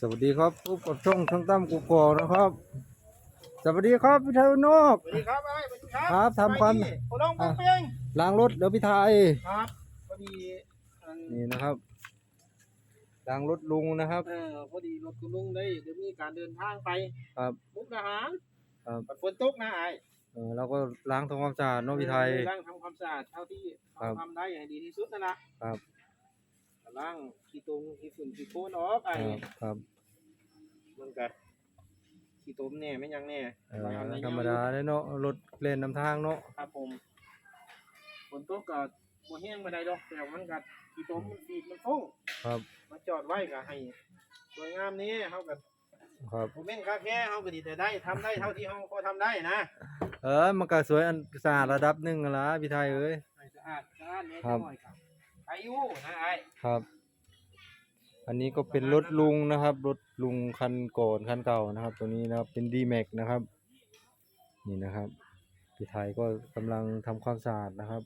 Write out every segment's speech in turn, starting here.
สวัสดีครับผู้กดช่องช่างตั้มกุกกอกนะครับ สวัสดีครับพี่ไทยนอกสวัสดีครับไอ้สวัสดีครับครับทำความไปที่โอลองปังเปียงล้างรถเดี๋ยวพี่ไทยครับพอดีอันนี่นะครับล้างรถลุงนะครับเออพอดีรถคุณลุงได้เดี๋ยวมีการเดินทางไปครับมุกดาหารครับฝนตกนะไอ้เออเราก็ล้างทำความสะอาดเนาะพี่ไทยเออล้างทำความสะอาดเท่าที่ครับทำได้อย่างดีที่สุดนั่นนะครับ ล้างขี้ตรงขี้ฝุ่นขี้โคลนออกไอ้ครับครับมันก็ขี้ตมแน่ไม่ยังแน่เออล้งอะไรธรรมดาเลยเนาะรถเล่นนำทางเนาะครับผมฝนตกก็บ่แห้งบ่ได้ดอกแต่ว่ามันก็ขี้ตมมันฟีดมันฟุ้งครับมาจอดไว้ก็ให้สวยงามนี้เฮาก็ครับ ผมเป็นคาแค่เฮาก็ดีแต่ได้ทำได้เท่าที่เฮาพอทำได้นะเออมันก็สวยอันสะอาดระดับหนึ่งนั่นละพี่ไทยเอ้ยให้สะอาดสะอาดเนี่ยครับหน่อยครับ อายุนะไอ้ครับ อันนี้ก็เป็นรถลุงนะครับ รถลุงคันก่อนคันเก่านะครับ ตัวนี้นะครับเป็น d m a x นะครับ นี่นะครับพี่ไทยก็กำลังทำความสะอาดนะครับ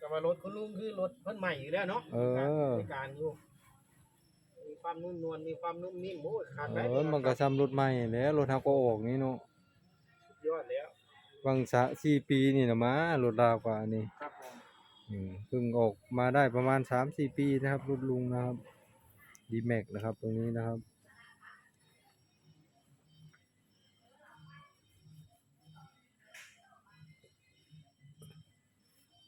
ก็ว่ารถคุณลุงคือรถเพิ่นใหม่อยู่แล้วเนาะเออในการอยู่มีความนุ่มนวลมีความนุ่มนิ่มโอ้ยขาดเอได้อมันก็ซ้ำรถใหม่แหล้วรถเฮาก็ออกนี่เนาะสุดยอดแล้ว บางสะสี่ปีนี่นะมารถลาวกว่านี่ครับผมอืมเพิ่งออกมาได้ประมาณสามสี่ปีนะครับรถลุงนะครับ d m a x นะครับ ตรงนี้นะครับ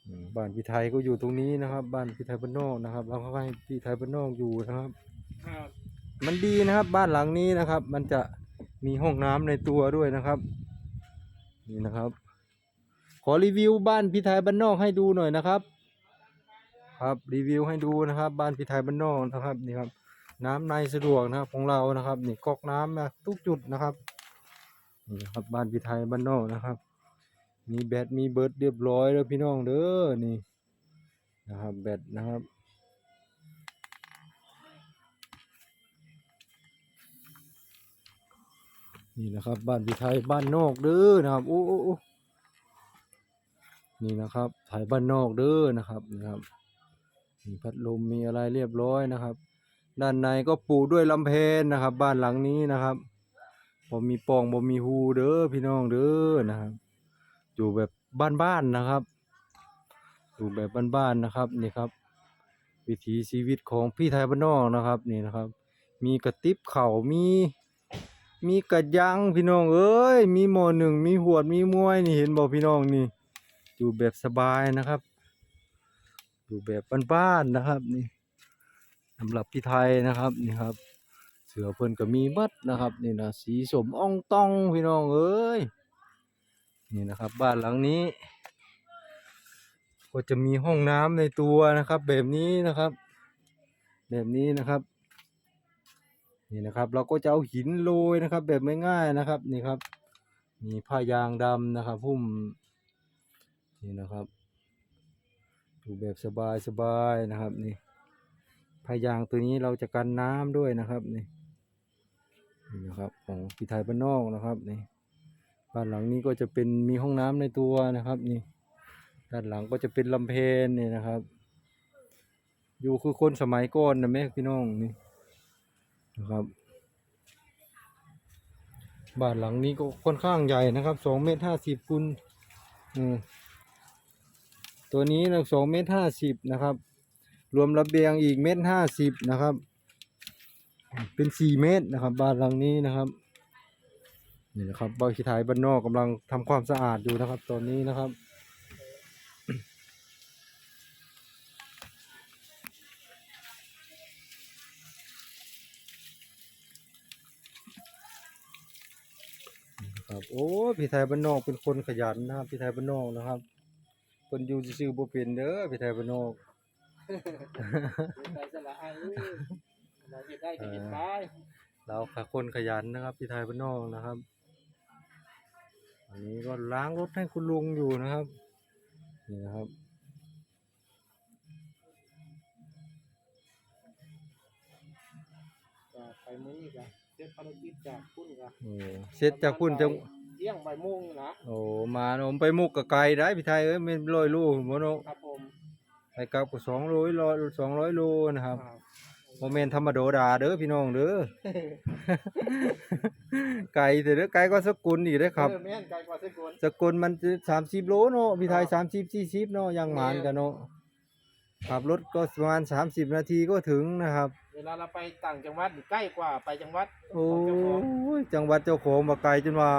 อืมบ้านพี่ไทยก็อยู่ตรงนี้นะครับ บ้านพี่ไทยบ้านนอกนะครับเราก็ให้พี่ไทยบ้านนอกอยู่นะครับครับมันดีนะครับบ้านหลังนี้นะครับ มันจะมีห้องน้ำในตัวด้วยนะครับ นี่นะครับ ขอรีวิวบ้านพี่ไทยบ้านนอกให้ดูหน่อยนะครับ ครับรีวิวให้ดูนะครับ บ้านพี่ไทยบ้านนอกนะครับนี่ครับ น้ำในสะดวกนะครับของเรานะครับนี่ก๊อกน้ำนะทุกจุดนะครับนี่นครับบ้านพี่ไทยบ้านนอกนะครับ มีแบตมีเบิร์ดเรียบร้อยแล้วพี่น้องเด้อนี่นะครับแบตนะครับ นี่นะครับ บ้านพี่ไทยบ้านนอกเด้อนะครับโอ้โอ้นี่นะครับไทยบ้านนอกเด้อนะครับนี่ครับมีพัดลมมีอะไรเรียบร้อยนะครับ ด้านในก็ปลูกด้วยลำเพนนะครับ บ้านหลังนี้นะครับบ่มีปองบ่มีฮูเด้อพี่น้องเด้อนะครับอยู่แบบบ้านๆนะครับอยู่แบบบ้านๆนะครับนี่ครับ วิถีชีวิตของพี่ไทยบ้านนอกนะครับนี่นะครับ มีกระติบเข่ามี มีกระยังพี่น้องเอ้ย มีหมอหนึ่งมีหวดมีมวยนี่เห็นบอกพี่น้องนี่ อยู่แบบสบายนะครับ อยู่แบบบ้านๆนะครับนี่สำหรับพี่ไทยนะครับนี่ครับ เสือเพิ่นก็มีบัดนะครับนี่นะสีสมอ่องต้องพี่น้องเอ้ยนี่นะครับ บ้านหลังนี้ ก็จะมีห้องน้ำในตัวนะครับ แบบนี้นะครับ แบบนี้นะครับ นี่นะครับ เราก็จะเอาหินโรยนะครับ แบบง่ายๆนะครับนี่ครับ มีผ้ายางดำนะครับหุ้มนี่นะครับอยู่แบบสบายๆนะครับนี่ผ้ายางตัวนี้เราจะกันน้ำด้วยนะครับนี่นี่นะครับของพี่ไทยบ้านนอกนะครับนี่บ้านหลังนี้ก็จะเป็นมีห้องน้ำในตัวนะครับนี่ด้านหลังก็จะเป็นลำเพนนี่นะครับ อยู่คือคนสมัยก่อนนะแม่พี่น้องนี่ นะครับ บ้านหลังนี้ก็ค่อนข้างใหญ่นะครับสองเมตรห้าสิบคูณตัวนี้นะสองเมตรห้าสิบนะครับ รวมระเบียงอีกเมตรห้าสิบนะครับ เป็นสี่เมตรนะครับ บ้านหลังนี้นะครับนี่นะครับบ้านขี้ถ่ายบ้านนอกกำลังทำความสะอาดอยู่นะครับตอนนี้นะครับ ครับโอ้พี่ไทยบ้านนอกเป็นคนขยันนะครับพี่ไทยบ้านนอกนะครับคนอยู่ซื่อๆบ่เป็นเด้อพี่ไทยบ้านนอกใจสละไอ้เราเห็นได้ก็เห็นไปเราค่ะคนขยันนะครับ พี่ไทยบ้านนอกนะครับ อันนี้ก็ล้างรถให้คุณลุงอยู่นะครับนี่นะครับก็ไปมื้อนี้ก็เส ร็จภารกิจจากพุ่นก็โอ้เสร็จจากพุ่นจะเที่ยงบ่ายโมงนะโอ้มาเนอะผมไปมุกกับไก่ได้พี่ไทยเอ้ยไม่ร้อยโลหมดเนาะครับผมไปกลับก็สองร้อยร้อยสองร้อยโลนะครับครับโมเมนธรรมโดดาเด้อพี่น้องเด้อ ไก่เด้อไก่ก็สกุลอีกเด้อครับ เออแม่นไกลกว่าเส้นกวน สกุลมันสามสิบโลเนาะพี่ไทยครัสาบมสิบสี่สิบเนาะยังหมานกันเนาะ ขับรถก็ประมาณสามสิบนาทีก็ถึงนะครับ เวลาเราไปต่างจังหวัดหรือใกล้กว่าไปจังหวัดโอ้ของเจ้าของยจังหวัดเจ้าของมาไกลจนว่า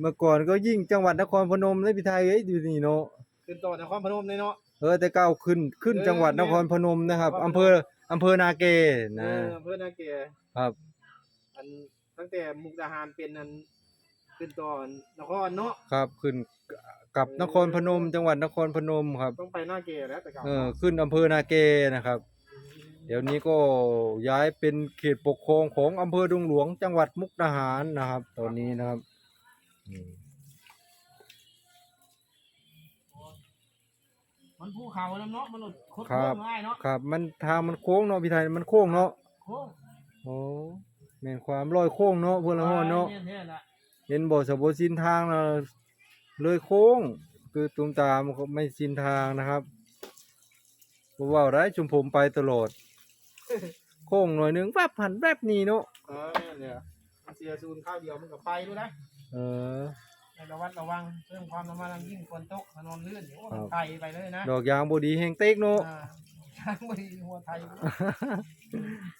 เมื่อก่อนก็ยิ่งจังหวัดนครพนมเลยพี่ไทยเอ้ยดูนี่เนาะขึ้นต่อนครพนมเลยเนาะเออแต่ก้าวขึ้นขึ้นเออจังหวัดนครพนมนะครับนครพนมอำเภออำเภอนาเกเอนะอเพื่อนนาเกยครับ อันตั้งแต่มุกดาหารเป็นอัน ขึ้นต่อนครเนาะครับขึ้นกับนครพนม จังหวัดนครพนมครับ ต้องไปนาเกยแล้วแต่เก่าเออขึ้นอำเภอนาเกนะครับ เดี๋ยวนี้ก็ย้ายเป็นเขตปกครองของอำเภอดงหลวง จังหวัดมุกดาหารนะครับ ตอนนี้นะครับอืมมันภูเขาแล้วเนาะมันหลุดคดโค้งง่ายเนาะครับ มันทางมันโค้งเนาะพี่ไทยมันโค้งเนาะโค้งโอ้แม่นความลอยโค้งเนาะเพื่อนละฮ้อนเนาะ เนี่ยๆล่ะเห็นบ่สมบูสินทางนะเลยโค้ง คือตุมตามก็ไม่สินทางนะครับบ่เว้าได้ชุมผมไปตลอด โค้งหน่อยหนึงแวบหันแวบนี้เนาะเออเนี่ยมันเสียซูนข้าวเดียวมันก็ไปรู้นะเออให้ระวัดระวังเรื่องความระมัดระวังยิ่งฝนตกถนนลื่นเดี๋ยวครับไทยไปเลยนะดอกยางบ่ดีแฮงเต็กเนาะอ่าช้างบดีหัวไทย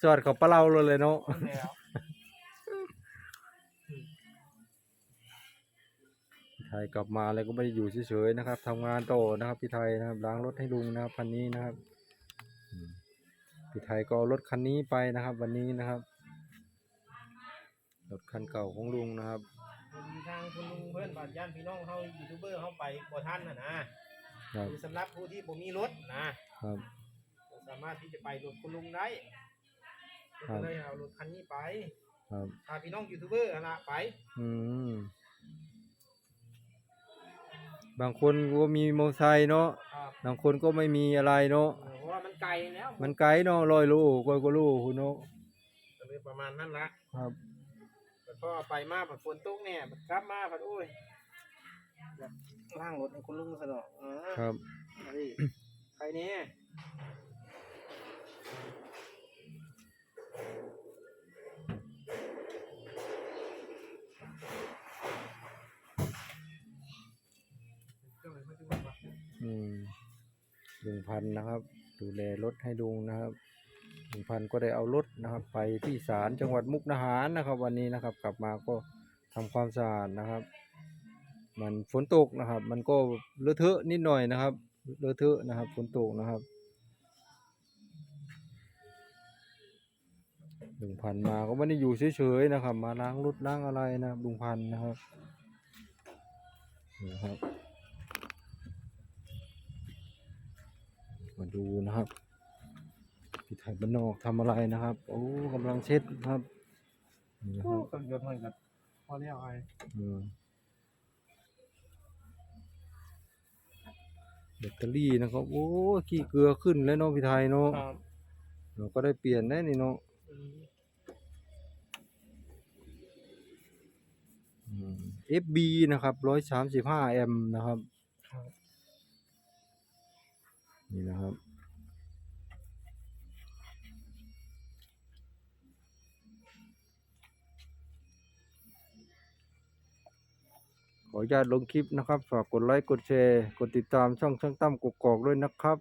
สอดเขาปลาเราเลยเลยเนาะ นั่นแล้ว พี่ไท ยกลับมาแล้วก็ไม่ได้อยู่เฉยๆนะครับทำงานต่อนะครับพี่ไทยนะครับล้างรถให้ลุงนะครับคันนี้นะครับอืมพี่ไทยก็เอารถคันนี้ไปนะครับ วันนี้นะครับรถคันเก่าของลุงนะครับมีทางคุณลุงเพื่อนบาดญาติพี่น้องเขายูทูบเบอร์เขาไปบ่ทันน่ะนะครับคือสำหรับผู้ที่ผมมีรถนะครับสามารถที่จะไปรถคุณลุงได้ครัก็บเลยเอารถคันนี้ไปครับพาพี่น้องยูทูบเบอร์นะไป อืม บางคนก็มีมอเตอร์ไซค์เนาะครับบางคนก็ไม่มีอะไรเนาะเออเพราะว่ามันไกลแล้วมันไกลเนาะร้อยโลกว่าก็โลคุณเนาะก็เลยประมาณนั้นละครับ แต่พอไปมาผัดฝนตกเนี่ยผัดกลับมาผัดโอ้ยแบบล่างรถให้คุณลุงสนองอ่าครับมาดิใครเนี่ย ลุงพันนะครับ ดูแลรถให้ลุงนะครับลุงพันก็ได้เอารถนะครับ ไปที่ศาลจังหวัดมุกดาหารนะครับ วันนี้นะครับ กลับมาก็ทำความสะอาดนะครับ มันฝนตกนะครับ มันก็เลอะเทอะนิดหน่อยนะครับเลอะเทอะนะครับฝนตกนะครับลุงพันมาก็ไม่ได้อยู่เฉยๆนะครับ มาล้างรถล้างอะไรนะลุงพันนะครับนะครับ ดูนะครับพี่ไทยบ้านนอกทำอะไรนะครับ โอ้กำลังเช็ดครับนี่นะครับเครื่องยนต์มันกับพอแล้วไอ้อืมแบตเตอรี่นะครับ โอ้ขี้เกลือขึ้นแล้วเนาะพี่ไทยเนาะครับเราก็ได้เปลี่ยนได้นี่เนาะอืมอืม FB นะครับร้อยสามสิบห้าแอมป์นะครับครับ นี่นะครับ ขออนุญาตลงคลิปนะครับ ฝากกดไลค์ กดแชร์ กดติดตามช่องช่างตั้มกกอกด้วยนะครับ